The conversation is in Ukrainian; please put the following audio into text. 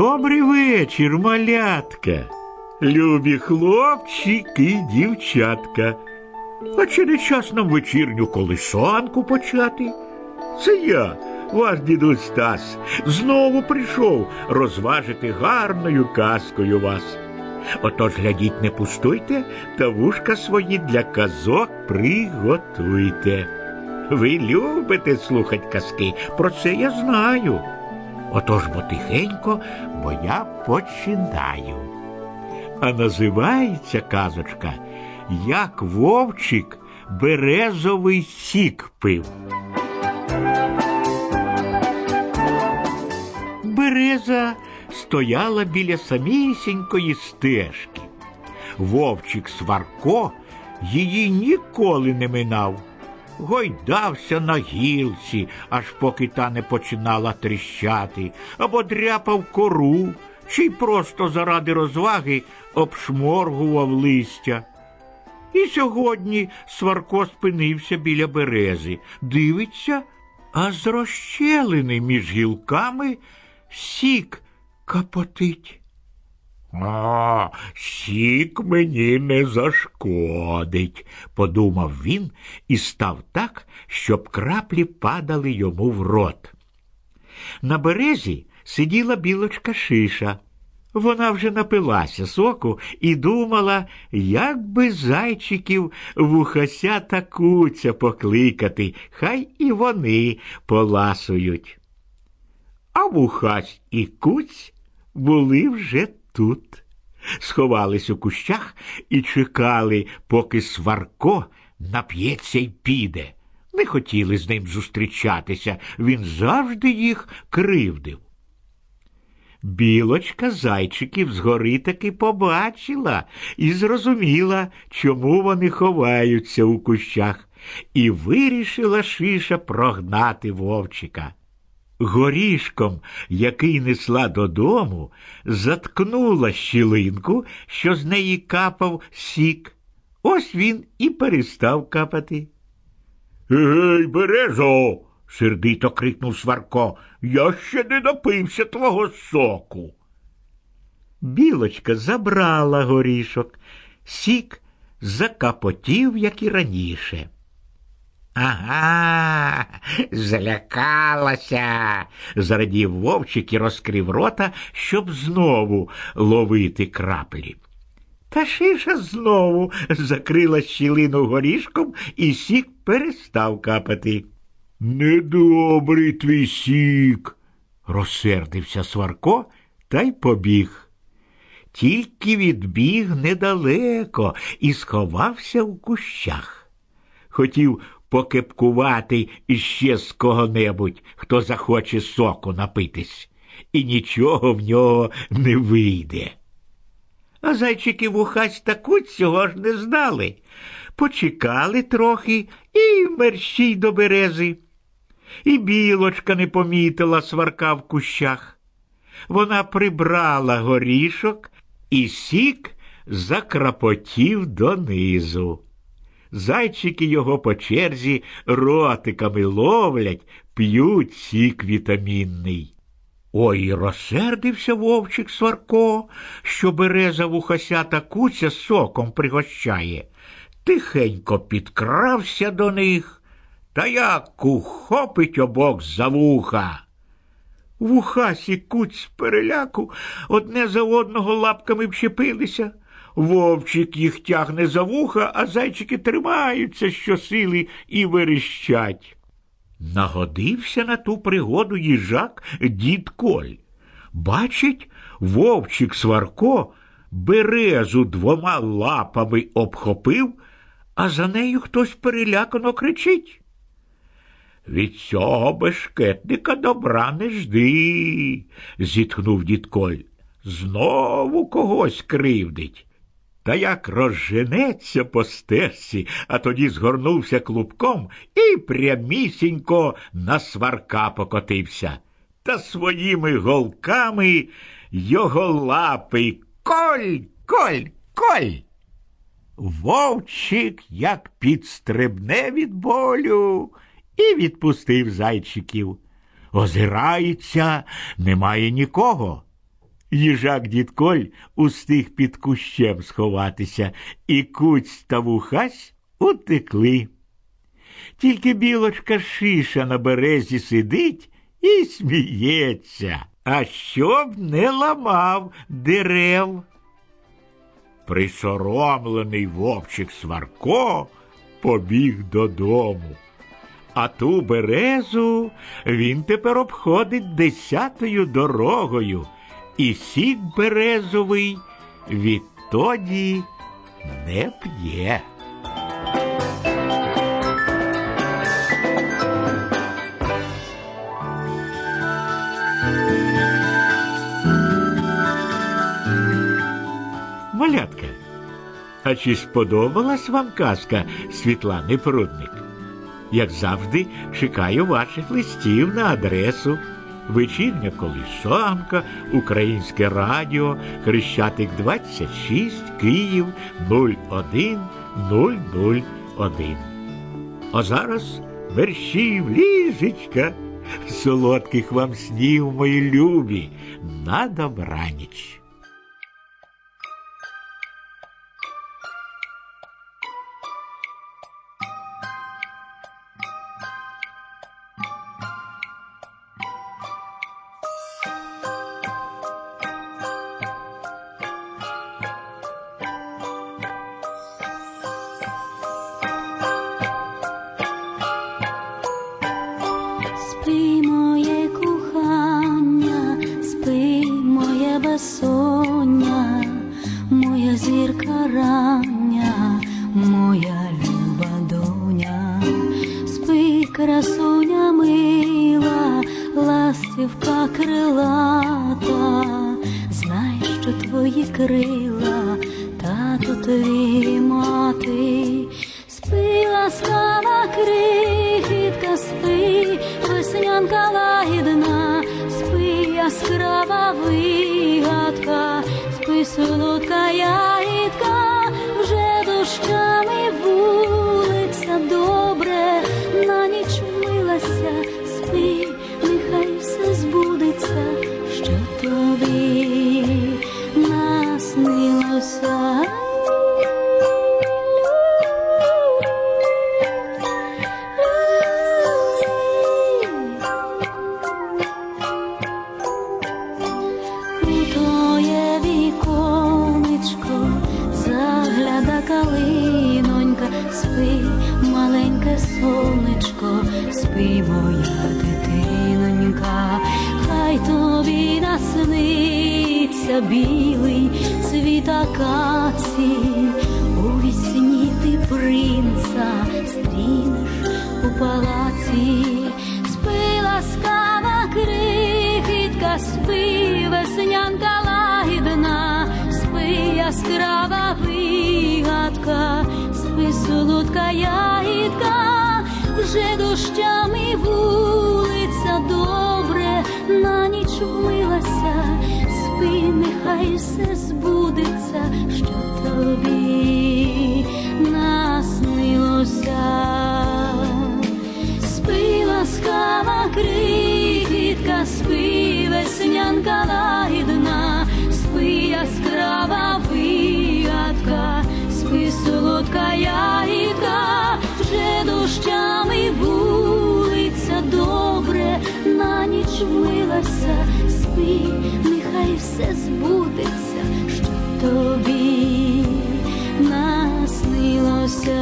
Добрий вечір, малятка, любі хлопчики і дівчатка. А чи не час нам вечірню колисанку почати? Це я, ваш дідусь Стас, знову прийшов розважити гарною казкою вас. Отож глядіть, не пустуйте та вушка свої для казок приготуйте. Ви любите слухати казки, про це я знаю. Отож бо тихенько, бо я починаю. А називається казочка, як вовчик березовий сік пив. Береза стояла біля самісінької стежки. Вовчик Сварко її ніколи не минав. Гойдався на гілці, аж поки та не починала тріщати, або дряпав кору, чи просто заради розваги обшморгував листя. І сьогодні Сварко спинився біля берези, дивиться, а з розщелини між гілками сік капотить. Сік мені не зашкодить, подумав він і став так, щоб краплі падали йому в рот. На березі сиділа білочка шиша. Вона вже напилася соку і думала, як би зайчиків вухася та куця покликати, хай і вони поласують. А вухась і куць були вже тут. Сховались у кущах і чекали, поки Сварко нап'ється й піде. Не хотіли з ним зустрічатися, він завжди їх кривдив. Білочка зайчиків згори таки побачила і зрозуміла, чому вони ховаються у кущах, і вирішила шиша прогнати вовчика. Горішком, який несла додому, заткнула щілинку, що з неї капав сік. Ось він і перестав капати. Гей, березо, сердито крикнув Сварко. Я ще не напився твого соку. Білочка забрала горішок, сік закапотів, як і раніше. Ага, злякалася, зрадів вовчик і розкрив рота, щоб знову ловити краплі. Та шиша знову закрила щілину горішком, і сік перестав капати. Недобрий твій сік, розсердився Сварко та й побіг. Тільки відбіг недалеко і сховався у кущах. Хотів покепкувати іще з кого-небудь, хто захоче соку напитись, і нічого в нього не вийде. А зайчики вухась таку цього ж не знали. Почекали трохи і мерщій до берези. І білочка не помітила сварка в кущах. Вона прибрала горішок, і сік закрапотів донизу. Зайчики його по черзі ротиками ловлять, п'ють сік вітамінний. Ой, розсердився вовчик Сварко, що береза вухася та куця соком пригощає. Тихенько підкрався до них, та як ухопить обок за вуха. Вухасі куць з переляку одне за одного лапками вчепилися. Вовчик їх тягне за вуха, а зайчики тримаються щосили і верещать. Нагодився на ту пригоду їжак дід Коль. Бачить, вовчик Сварко березу двома лапами обхопив, а за нею хтось перелякано кричить. Від цього бешкетника добра не жди, зітхнув дід Коль. Знову когось кривдить. Та як розженеться по стежці, а тоді згорнувся клубком і прямісінько на сварка покотився. Та своїми голками його лапи коль, коль, коль. Вовчик як підстрибне від болю і відпустив зайчиків. Озирається, немає нікого. Їжак дідколь устиг під кущем сховатися, і куць та вухась утекли. Тільки білочка шиша на березі сидить і сміється, а щоб не ламав дерев. Присоромлений вовчик Сварко побіг додому. А ту березу він тепер обходить десятою дорогою, і сік березовий відтоді не п'є. Малятка, а чи сподобалась вам казка Світлани Прудник? Як завжди, чекаю ваших листів на адресу Вечірня колисанка, Українське радіо, Хрещатик 26, Київ 01001. А зараз вершів ліжечка, солодких вам снів, мої любі, на добраніч. Безсоння, моя зірка рання, моя люба доня, спи, красуня мила, ластівка крилата, знай, що твої крила, тато твій мати, спи, ласкава крихітка, спи, веснянка лагідна, яскрава вигадка, спису солодка спи, моя дитинонька, хай тобі насниться білий цвіт акації, у вісні ти принца стрінеш у палаці, спи ласкава крихітка, спи, веснянка лагідна, спи, яскрава вигадка, спи, солодка ягідка, вже дощами вулиця добре, на ніч вмилася, спи, нехай все збудеться, що тобі наснилося. Спи, ласкава крихітка, спи, веснянка лагідна, спи, яскрава вигадка, спи, солодка ягідка, вже дощами ніч спи, нехай все збудеться, що тобі наснилося.